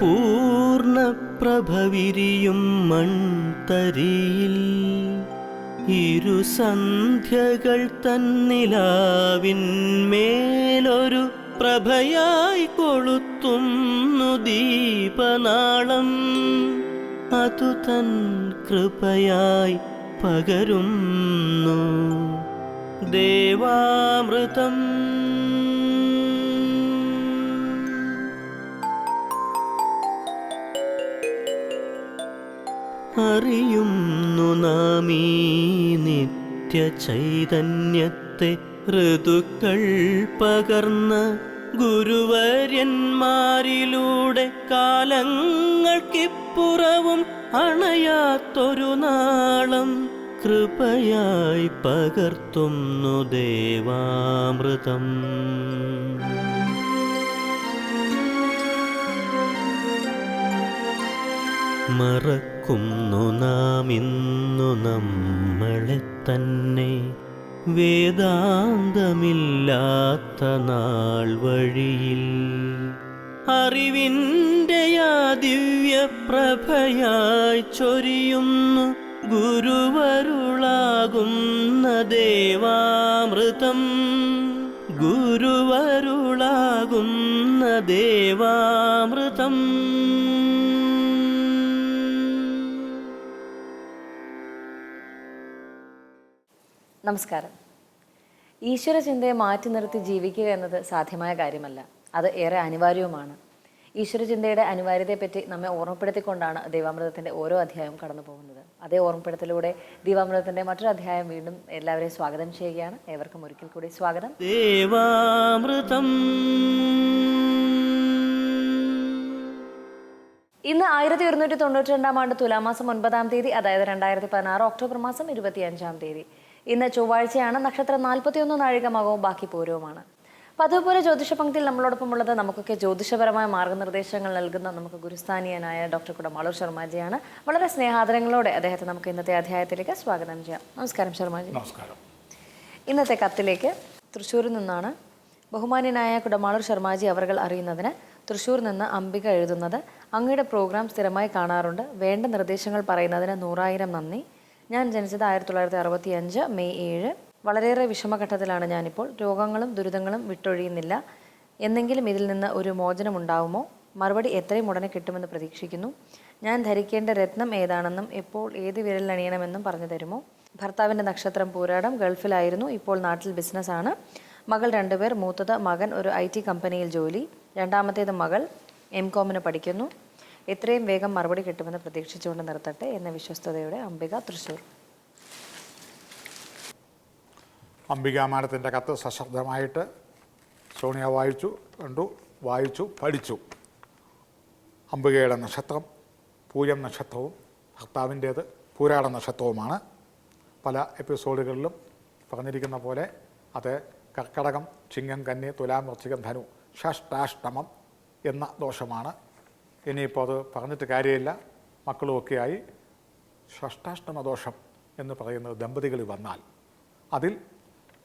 പൂർണപ്രഭവിരിയും മൺതരിയിൽ. ഇരുസന്ധ്യകൾ തന്നിലാവിന്മേലൊരു പ്രഭയായി കൊളുത്തുന്നു ദീപനാളം. അതു തൻ കൃപയായി പകരുന്നു. ദേവാമൃതം അറിയുന്നു നാമീ ഈ നിത്യ ചൈതന്യത്തെ ഋതുക്കൾ പകർന്ന ഗുരുവര്യന്മാരിലൂടെ കാലങ്ങൾക്കിപ്പുറവും അണയാത്തൊരു നാളം കൃപയായി പകർത്തുന്നു ദേവാമൃതം. മറക്കുന്നു നാം ഇന്നു നമ്മളെ തന്നെ. വേദാന്തമില്ലാത്ത നാൾ വഴിയിൽ അറിവിന്റെ ആ ദിവ്യപ്രഭയായി ചൊരിയുന്നു. ഗുരുവരുളാകുന്ന ദേവാമൃതം. ഗുരുവരുളാകുന്ന ദേവാമൃതം. നമസ്കാരം. ഈശ്വര ചിന്തയെ മാറ്റി നിർത്തി ജീവിക്കുക എന്നത് സാധ്യമായ കാര്യമല്ല. അത് ഏറെ അനിവാര്യവുമാണ്. ഈശ്വര ചിന്തയുടെ അനിവാര്യതയെപ്പറ്റി നമ്മെ ഓർമ്മപ്പെടുത്തിക്കൊണ്ടാണ് ദൈവാമൃതത്തിന്റെ ഓരോ അധ്യായവും കടന്നു പോകുന്നത് അതേ ഓർമ്മപ്പെടുത്തലൂടെ ദൈവാമൃതത്തിന്റെ മറ്റൊരു അധ്യായം വീണ്ടും എല്ലാവരെയും സ്വാഗതം ചെയ്യുകയാണ്. ഏവർക്കും ഒരിക്കൽ കൂടി സ്വാഗതം. ദേവാമൃതം. ഇന്ന് ആയിരത്തി ഒരുന്നൂറ്റി തൊണ്ണൂറ്റി രണ്ടാം ആണ്ട് തുലാമാസം ഒൻപതാം തീയതി അതായത് രണ്ടായിരത്തി പതിനാറ് ഒക്ടോബർ മാസം ഇരുപത്തിയഞ്ചാം തീയതി. ഇന്ന് ചൊവ്വാഴ്ചയാണ് നക്ഷത്രം നാൽപ്പത്തിയൊന്ന് നാഴികമാകവും ബാക്കി പൂരവുമാണ്. അതുപോലെ ജ്യോതിഷ പങ്ക്തിയിൽ നമ്മളോടൊപ്പം ഉള്ളത് നമുക്കൊക്കെ ജ്യോതിഷപരമായ മാർഗനിർദ്ദേശങ്ങൾ നൽകുന്ന നമുക്ക് ഗുരുസ്ഥാനീയനായ ഡോക്ടർ കുടമാളൂർ ശർമാജിയാണ്. വളരെ സ്നേഹാദരങ്ങളോടെ അദ്ദേഹത്തെ നമുക്ക് ഇന്നത്തെ അധ്യായത്തിലേക്ക് സ്വാഗതം ചെയ്യാം. നമസ്കാരം ശർമാജി. നമസ്കാരം. ഇന്നത്തെ കത്തിലേക്ക് തൃശ്ശൂരിൽ നിന്നാണ് ബഹുമാന്യനായ കുടമാളൂർ ശർമാജി അവർകൾ അറിയുന്നതിന് തൃശ്ശൂർ നിന്ന് അംബിക എഴുതുന്നത്. അങ്ങയുടെ പ്രോഗ്രാം സ്ഥിരമായി കാണാറുണ്ട്. വേണ്ട നിർദ്ദേശങ്ങൾ പറയുന്നതിന് നൂറായിരം നന്ദി. ഞാൻ ജനിച്ചത് ആയിരത്തി തൊള്ളായിരത്തി അറുപത്തി അഞ്ച് മെയ് ഏഴ്. വളരെയേറെ വിഷമഘട്ടത്തിലാണ് ഞാനിപ്പോൾ. രോഗങ്ങളും ദുരിതങ്ങളും വിട്ടൊഴിയുന്നില്ല. എന്നെങ്കിലും ഇതിൽ നിന്ന് ഒരു മോചനം ഉണ്ടാവുമോ? മറുപടി എത്രയും ഉടനെ കിട്ടുമെന്ന് പ്രതീക്ഷിക്കുന്നു. ഞാൻ ധരിക്കേണ്ട രത്നം ഏതാണെന്നും എപ്പോൾ ഏത് വിരലിൽ അണിയണമെന്നും പറഞ്ഞു തരുമോ? ഭർത്താവിന്റെ നക്ഷത്രം പൂരാടം ഗൾഫിലായിരുന്നു. ഇപ്പോൾ നാട്ടിൽ ബിസിനസ്സാണ്. മകൾ രണ്ടുപേർ മൂത്തത് മകൻ ഒരു ഐ കമ്പനിയിൽ ജോലി. രണ്ടാമത്തേത് മകൾ എം കോമിന് പഠിക്കുന്നു. എത്രയും വേഗം മറുപടി കിട്ടുമെന്ന് പ്രതീക്ഷിച്ചുകൊണ്ട് നിർത്തട്ടെ എന്ന വിശ്വസ്തയോടെ അംബിക തൃശൂർ അംബിക മാഡത്തിന്റെ കത്ത് സശബ്ദമായിട്ട് സോണിയ വായിച്ചു കണ്ടു വായിച്ചു പഠിച്ചു. അംബികയുടെ നക്ഷത്രം പൂയം നക്ഷത്രവും ഭർത്താവിന്റേത് പൂരാട നക്ഷത്രവുമാണ്. പല എപ്പിസോഡുകളിലും പറഞ്ഞിരിക്കുന്ന പോലെ അത് കർക്കടകം ചിങ്ങം കന്നി തുലാം വൃശ്ചികം ധനു ഷഷ്ടാഷ്ടമം എന്ന ദോഷമാണ്. ഇനിയിപ്പോൾ അത് പറഞ്ഞിട്ട് കാര്യമില്ല. മക്കളുമൊക്കെയായി ഒക്കെയായി ദോഷം എന്ന് പറയുന്നത് ദമ്പതികളിൽ വന്നാൽ അതിൽ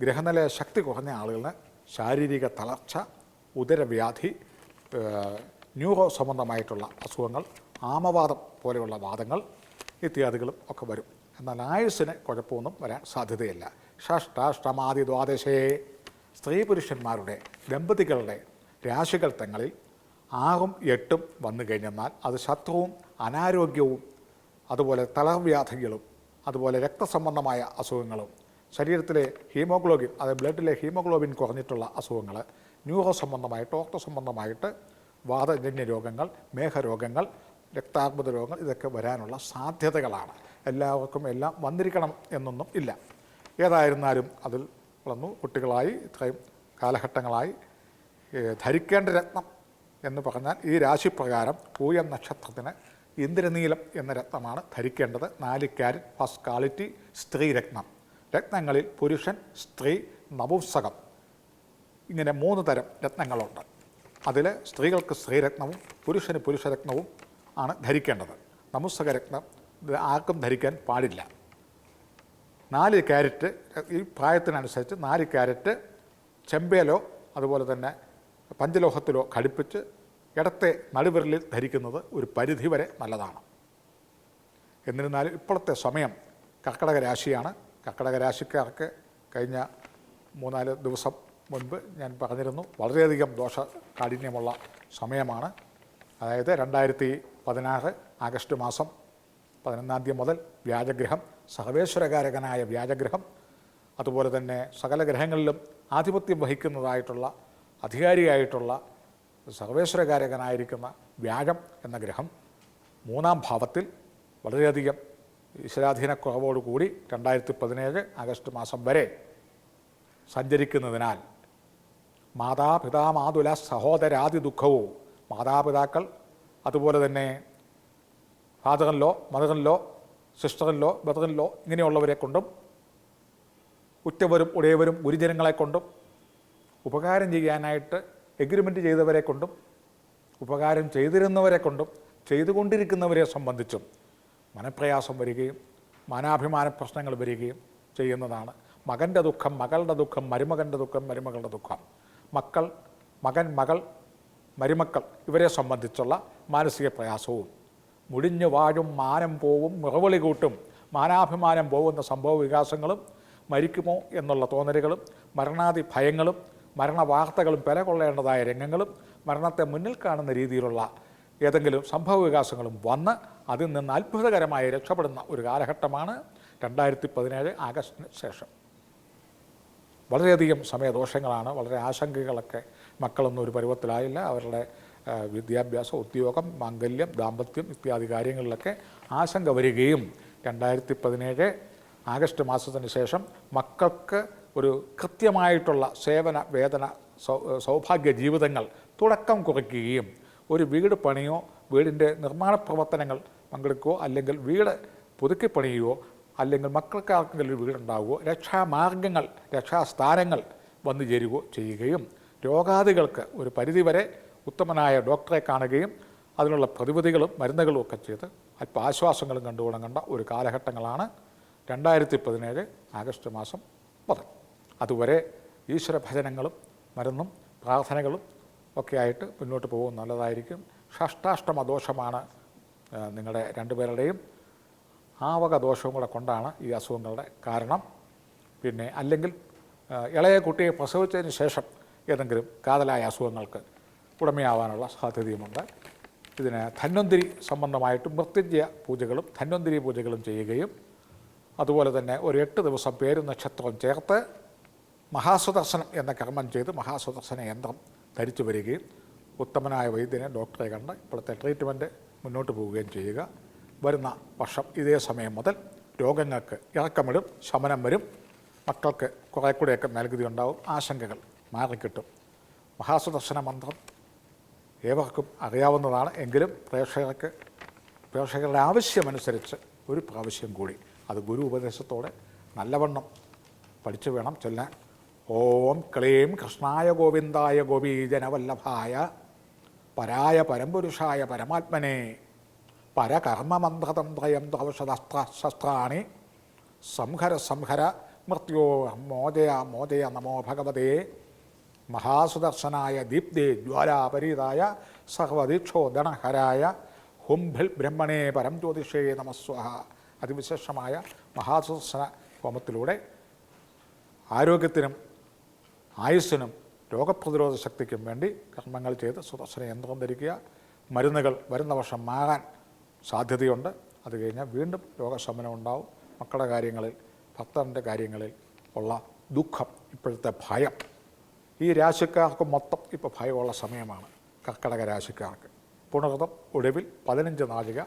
ഗ്രഹനില ശക്തി കുറഞ്ഞ ആളുകളിന് ശാരീരിക തളർച്ച ഉദരവ്യാധി ന്യൂറോ സംബന്ധമായിട്ടുള്ള അസുഖങ്ങൾ ആമവാദം പോലെയുള്ള വാദങ്ങൾ ഇത്യാദികളും ഒക്കെ വരും. എന്നാൽ ആയുസ്സിന് കുഴപ്പമൊന്നും വരാൻ സാധ്യതയില്ല. ഷഷ്ടാഷ്ടമാദി ദ്വാദശേ. സ്ത്രീ പുരുഷന്മാരുടെ ദമ്പതികളുടെ രാശികൾ തങ്ങളിൽ ആറും എട്ടും വന്നു കഴിഞ്ഞെന്നാൽ അത് ശത്രുവും അനാരോഗ്യവും അതുപോലെ തളർവ്യാധികളും അതുപോലെ രക്തസംബന്ധമായ അസുഖങ്ങളും ശരീരത്തിലെ ഹീമോഗ്ലോബിൻ അതായത് ബ്ലഡിലെ ഹീമോഗ്ലോബിൻ കുറഞ്ഞിട്ടുള്ള അസുഖങ്ങൾ ന്യൂറോ സംബന്ധമായിട്ട് ഓർത്തോ സംബന്ധമായിട്ട് വാതജന്യ രോഗങ്ങൾ മേഘരോഗങ്ങൾ രക്താർബുദ രോഗങ്ങൾ ഇതൊക്കെ വരാനുള്ള സാധ്യതകളാണ്. എല്ലാവർക്കും എല്ലാം വന്നിരിക്കണം എന്നൊന്നും ഇല്ല. ഏതായിരുന്നാലും അതിൽ വളർന്നു കുട്ടികളായി ഇത്രയും കാലഘട്ടങ്ങളായി ധരിക്കേണ്ട രത്നം എന്ന് പറഞ്ഞാൽ ഈ രാശിപ്രകാരം പൂയം നക്ഷത്രത്തിന് ഇന്ദ്രനീലം എന്ന രത്നമാണ് ധരിക്കേണ്ടത്. നാല് ക്യാരറ്റ് ഫസ്റ്റ് ക്വാളിറ്റി സ്ത്രീ രത്നം. രത്നങ്ങളിൽ പുരുഷൻ സ്ത്രീ നപുംസകം. ഇങ്ങനെ മൂന്ന് തരം രത്നങ്ങളുണ്ട്. അതിൽ സ്ത്രീകൾക്ക് സ്ത്രീരത്നവും പുരുഷന് പുരുഷരത്നവും ആണ് ധരിക്കേണ്ടത്. നപുംസക രത്നം ആർക്കും ധരിക്കാൻ പാടില്ല. നാല് ക്യാരറ്റ് ഈ പ്രായത്തിനനുസരിച്ച് നാല് ക്യാരറ്റ് ചെമ്പേലോ അതുപോലെ തന്നെ പഞ്ചലോഹത്തിലോ ഘടിപ്പിച്ച് ഇടത്തെ നടുവിരലിൽ ധരിക്കുന്നത് ഒരു പരിധിവരെ നല്ലതാണ്. എന്നിരുന്നാലും ഇപ്പോഴത്തെ സമയം കർക്കടക രാശിയാണ്. കർക്കടക രാശിക്കാർക്ക് കഴിഞ്ഞ മൂന്നാൽ ദിവസം മുൻപ് ഞാൻ പറഞ്ഞിരുന്നു വളരെയധികം ദോഷ കാഠിന്യമുള്ള സമയമാണ്. അതായത് രണ്ടായിരത്തി പതിനാറ് ആഗസ്റ്റ് മാസം പതിനൊന്നാം തീയതി മുതൽ വ്യാജഗ്രഹം സർവേശ്വരകാരകനായ വ്യാജഗ്രഹം അതുപോലെ തന്നെ സകല ഗ്രഹങ്ങളിലും ആധിപത്യം വഹിക്കുന്നതായിട്ടുള്ള അധികാരിയായിട്ടുള്ള സർവേശ്വരകാരകനായിരിക്കുന്ന വ്യാഴം എന്ന ഗ്രഹം മൂന്നാം ഭാവത്തിൽ വളരെയധികം ഈശ്വരാധീനക്കുറവോടുകൂടി രണ്ടായിരത്തി പതിനേഴ് ആഗസ്റ്റ് മാസം വരെ സഞ്ചരിക്കുന്നതിനാൽ മാതാപിതാ മാതുല സഹോദരാദി ദുഃഖവും മാതാപിതാക്കൾ അതുപോലെ തന്നെ ഫാദറിലോ മദറിലോ സിസ്റ്ററിലോ ബ്രദറിലോ ഇങ്ങനെയുള്ളവരെ കൊണ്ടും ഉറ്റവരും ഉടയവരും ഗുരുജനങ്ങളെ കൊണ്ടും ഉപകാരം ചെയ്യാനായിട്ട് എഗ്രിമെന്റ് ചെയ്തവരെ കൊണ്ടും ഉപകാരം ചെയ്തിരുന്നവരെ കൊണ്ടും ചെയ്തുകൊണ്ടിരിക്കുന്നവരെ സംബന്ധിച്ചും മനപ്രയാസം വരികയും മാനാഭിമാന പ്രശ്നങ്ങൾ വരികയും ചെയ്യുന്നതാണ്. മകന്റെ ദുഃഖം മകളുടെ ദുഃഖം മരുമകന്റെ ദുഃഖം മരുമകളുടെ ദുഃഖം. മക്കൾ മകൻ മകൾ മരുമക്കൾ ഇവരെ സംബന്ധിച്ചുള്ള മാനസിക പ്രയാസവും മുടിഞ്ഞു വാഴും മാനം പോവും മുറവിളി കൂട്ടും മാനാഭിമാനം പോകുന്ന സംഭവ വികാസങ്ങളും മരിക്കുമോ എന്നുള്ള തോന്നലുകളും മരണാതി ഭയങ്ങളും മരണവാർത്തകളും പെല കൊള്ളേണ്ടതായ രംഗങ്ങളും മരണത്തെ മുന്നിൽ കാണുന്ന രീതിയിലുള്ള ഏതെങ്കിലും സംഭവ വികാസങ്ങളും വന്ന് അതിൽ നിന്ന് അത്ഭുതകരമായി രക്ഷപ്പെടുന്ന ഒരു കാലഘട്ടമാണ് രണ്ടായിരത്തി പതിനേഴ് ആഗസ്റ്റിന് ശേഷം. വളരെയധികം സമയദോഷങ്ങളാണ് വളരെ ആശങ്കകളൊക്കെ മക്കളൊന്നും ഒരു പരുവത്തിലായില്ല. അവരുടെ വിദ്യാഭ്യാസം ഉദ്യോഗം മാംഗല്യം ദാമ്പത്യം ഇത്യാദി കാര്യങ്ങളിലൊക്കെ ആശങ്ക വരികയും രണ്ടായിരത്തി പതിനേഴ് ആഗസ്റ്റ് മാസത്തിന് ശേഷം മക്കൾക്ക് ഒരു കൃത്യമായിട്ടുള്ള സേവന വേതന സൗഭാഗ്യ ജീവിതങ്ങൾ തുടക്കം കുറിക്കുകയും ഒരു വീട് പണിയോ വീടിന്റെ നിർമ്മാണ പ്രവർത്തനങ്ങൾ പങ്കെടുക്കുകയോ അല്ലെങ്കിൽ വീട് പുതുക്കി പണിയുകയോ അല്ലെങ്കിൽ മക്കൾക്ക് ആർക്കെങ്കിലും ഒരു വീടുണ്ടാവുകയോ രക്ഷാമാർഗങ്ങൾ രക്ഷാസ്ഥാനങ്ങൾ വന്നു ചേരുകയോ ചെയ്യുകയും രോഗാദികൾക്ക് ഒരു പരിധിവരെ ഉത്തമനായ ഡോക്ടറെ കാണുകയും അതിനുള്ള പ്രതിവിധികളും മരുന്നുകളും ഒക്കെ ചെയ്ത് അല്പ ആശ്വാസങ്ങളും കണ്ടുകൊള്ളേണ്ട ഒരു കാലഘട്ടങ്ങളാണ് രണ്ടായിരത്തി പതിനേഴ് ആഗസ്റ്റ് മാസം മുതൽ. അതുവരെ ഈശ്വര ഭജനങ്ങളും മരുന്നും പ്രാർത്ഥനകളും ഒക്കെ ആയിട്ട് മുന്നോട്ട് പോകും. നല്ലതായിരിക്കും. ഷഷ്ടാഷ്ടമ ദോഷമാണ് നിങ്ങളുടെ രണ്ടുപേരുടെയും ആവക ദോഷവും കൂടെ കൊണ്ടാണ് ഈ അസുഖങ്ങളുടെ കാരണം. പിന്നെ അല്ലെങ്കിൽ ഇളയ കുട്ടിയെ പ്രസവിച്ചതിന് ശേഷം ഏതെങ്കിലും കാതലായ അസുഖങ്ങൾക്ക് ഉടമയാവാനുള്ള സാധ്യതയുമുണ്ട്. ഇതിന് ധന്വന്തിരി സംബന്ധമായിട്ട് മൃത്യുജ്യ പൂജകളും ധന്വന്തിരി പൂജകളും ചെയ്യുകയും അതുപോലെ തന്നെ ഒരു എട്ട് ദിവസം പേരും നക്ഷത്രവും ചേർത്ത് മഹാസുദർശനം എന്ന കർമ്മം ചെയ്ത് മഹാസുദർശന യന്ത്രം ധരിച്ചു വരികയും ഉത്തമനായ വൈദ്യനെ ഡോക്ടറെ കണ്ട് ഇപ്പോഴത്തെ ട്രീറ്റ്മെന്റ് മുന്നോട്ട് പോവുകയും ചെയ്യുക. വരുന്ന വർഷം ഇതേ സമയം മുതൽ രോഗങ്ങൾക്ക് ഇറക്കമിടും ശമനം വരും. മക്കൾക്ക് കുറേ കൂടെയൊക്കെ നൽകുതി ഉണ്ടാവും ആശങ്കകൾ മാറിക്കിട്ടും. മഹാസുദർശന മന്ത്രം ഏവർക്കും അറിയാവുന്നതാണ്. എങ്കിലും പ്രേക്ഷകർക്ക് പ്രേക്ഷകരുടെ ആവശ്യമനുസരിച്ച് ഒരു പ്രാവശ്യം കൂടി അത് ഗുരു ഉപദേശത്തോടെ നല്ലവണ്ണം പഠിച്ചു വേണം ചെല്ലാൻ. ഓം ക്ലീം കൃഷ്ണായ ഗോവിന്ദായ ഗോപീജനവല്ലഭായ പരായ പരമ്പുരുഷായ പരമാത്മനെ പരകർമ്മമന്ത്രതന്ത്രയം ശസ്ത്രാണി സംഹര സംഹര മൃത്യോ മോദയ മോദയ നമോ ഭഗവതേ മഹാസുദർശനായ ദീപ്തേ ജ്വാലാപരീതായ സർവദീക്ഷോദണഹരായ ഹുംഭിൽ ബ്രഹ്മണേ പരം ജ്യോതിഷേ നമസ്വഹ അതിവിശേഷമായ മഹാസുദർശന ഹോമത്തിലൂടെ ആരോഗ്യത്തിനും ആയുസ്സിനും രോഗപ്രതിരോധ ശക്തിക്കും വേണ്ടി കർമ്മങ്ങൾ ചെയ്ത് സുദർശന യന്ത്രം ധരിക്കുക. മരുന്നുകൾ വരുന്ന വർഷം മാറാൻ സാധ്യതയുണ്ട്. അത് കഴിഞ്ഞാൽ വീണ്ടും രോഗശമനം ഉണ്ടാവും. മക്കളുടെ കാര്യങ്ങളിൽ ഭർത്താവിന്റെ കാര്യങ്ങളിൽ ഉള്ള ദുഃഖം ഇപ്പോഴത്തെ ഭയം. ഈ രാശിക്കാർക്ക് മൊത്തം ഇപ്പോൾ ഭയമുള്ള സമയമാണ് കർക്കടക രാശിക്കാർക്ക്. പുണർതം ഒടുവിൽ പതിനഞ്ച് നാഴിക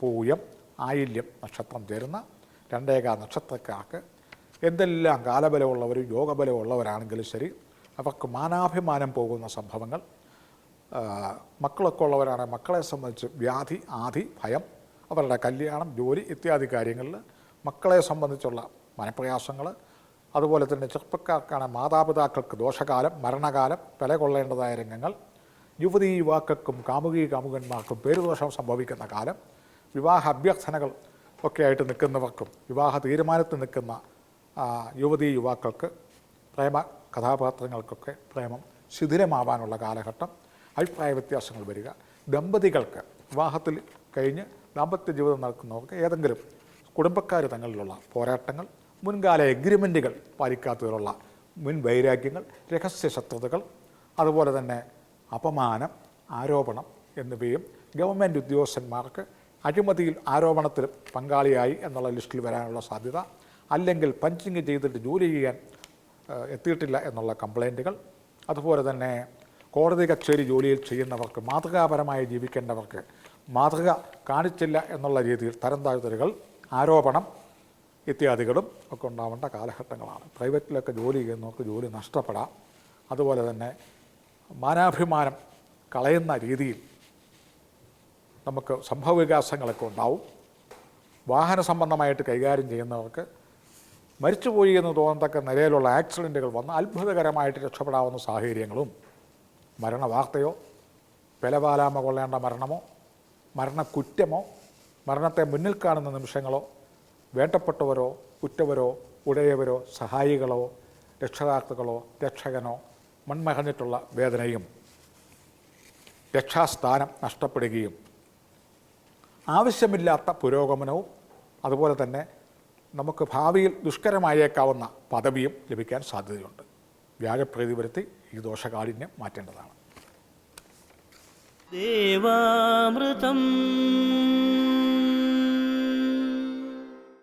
പൂയം ആയില്യം നക്ഷത്രം ചേരുന്ന രണ്ടേകാ നക്ഷത്രക്കാർക്ക് എന്തെല്ലാം കാലബലമുള്ളവരും യോഗബലമുള്ളവരാണെങ്കിലും ശരി അവർക്ക് മാനാഭിമാനം പോകുന്ന സംഭവങ്ങൾ. മക്കളൊക്കെ ഉള്ളവരാണെങ്കിൽ മക്കളെ സംബന്ധിച്ച് വ്യാധി ആധി ഭയം അവരുടെ കല്യാണം ജോലി ഇത്യാദി കാര്യങ്ങളിൽ മക്കളെ സംബന്ധിച്ചുള്ള മനപ്രയാസങ്ങൾ. അതുപോലെ തന്നെ ചെറുപ്പക്കാർക്കാണ് മാതാപിതാക്കൾക്ക് ദോഷകാലം മരണകാലം വില കൊള്ളേണ്ടതായ രംഗങ്ങൾ. യുവതീ യുവാക്കൾക്കും കാമുകി കാമുകന്മാർക്കും പേരുദോഷം സംഭവിക്കുന്ന കാലം. വിവാഹ അഭ്യർത്ഥനകൾ ഒക്കെ ആയിട്ട് നിൽക്കുന്നവർക്കും വിവാഹ തീരുമാനത്തിൽ നിൽക്കുന്ന യുവതീ യുവാക്കൾക്ക് പ്രേമ കഥാപാത്രങ്ങൾക്കൊക്കെ പ്രേമം ശിഥിലമാവാനുള്ള കാലഘട്ടം അഭിപ്രായ വ്യത്യാസങ്ങൾ വരിക. ദമ്പതികൾക്ക് വിവാഹത്തിൽ കഴിഞ്ഞ് ദാമ്പത്യ ജീവിതം നടക്കുന്നവർക്ക് ഏതെങ്കിലും കുടുംബക്കാർ തങ്ങളിലുള്ള പോരാട്ടങ്ങൾ മുൻകാല എഗ്രിമെന്റുകൾ പാലിക്കാത്തതിലുള്ള മുൻ വൈരാഗ്യങ്ങൾ രഹസ്യ ശത്രുതകൾ അതുപോലെ തന്നെ അപമാനം ആരോപണം എന്നിവയും ഗവൺമെന്റ് ഉദ്യോഗസ്ഥന്മാർക്ക് അഴിമതിയിൽ ആരോപണത്തിൽ പങ്കാളിയായി എന്നുള്ള ലിസ്റ്റിൽ വരാനുള്ള സാധ്യത അല്ലെങ്കിൽ പഞ്ചിങ് ചെയ്തിട്ട് ജോലി ചെയ്യാൻ എത്തിയിട്ടില്ല എന്നുള്ള കംപ്ലൈന്റുകൾ. അതുപോലെ തന്നെ കോടതി കച്ചേരി ജോലിയിൽ ചെയ്യുന്നവർക്ക് മാതൃകാപരമായി ജീവിക്കേണ്ടവർക്ക് മാതൃക കാണിച്ചില്ല എന്നുള്ള രീതിയിൽ തരം താഴ്ത്തലുകൾ ആരോപണം ഇത്യാദികളും ഒക്കെ ഉണ്ടാവേണ്ട കാലഘട്ടങ്ങളാണ്. പ്രൈവറ്റിലൊക്കെ ജോലി ചെയ്യുന്നവർക്ക് ജോലി നഷ്ടപ്പെടാം. അതുപോലെ തന്നെ മാനാഭിമാനം കളയുന്ന രീതിയിൽ നമുക്ക് സംഭവ വികാസങ്ങളൊക്കെ ഉണ്ടാവും. വാഹന സംബന്ധമായിട്ട് കൈകാര്യം ചെയ്യുന്നവർക്ക് മരിച്ചുപോയി എന്ന് തോന്നത്തക്ക നിലയിലുള്ള ആക്സിഡന്റുകൾ വന്ന് അത്ഭുതകരമായിട്ട് രക്ഷപ്പെടാവുന്ന സാഹചര്യങ്ങളും. മരണവാർത്തയോ? പിലപാലാമ കൊള്ളേണ്ട മരണമോ? മരണക്കുറ്റമോ? മരണത്തെ മുന്നിൽ കാണുന്ന നിമിഷങ്ങളോ? വേണ്ടപ്പെട്ടവരോ ഉറ്റവരോ ഉടയവരോ സഹായികളോ രക്ഷകർത്താക്കളോ രക്ഷകനോ മൺമഹഞ്ഞിട്ടുള്ള വേദനയും രക്ഷാസ്ഥാനം നഷ്ടപ്പെടുകയും ആവശ്യമില്ലാത്ത പുരോഗമനവും അതുപോലെ തന്നെ നമുക്ക് ഭാവിയിൽ ദുഷ്കരമായേക്കാവുന്ന പദവിയും ലഭിക്കാൻ സാധ്യതയുണ്ട്. വ്യാഴപ്രീതി വരുത്തി ഈ ദോഷകാഠിന്യം മാറ്റേണ്ടതാണ്. ദേവാമൃതം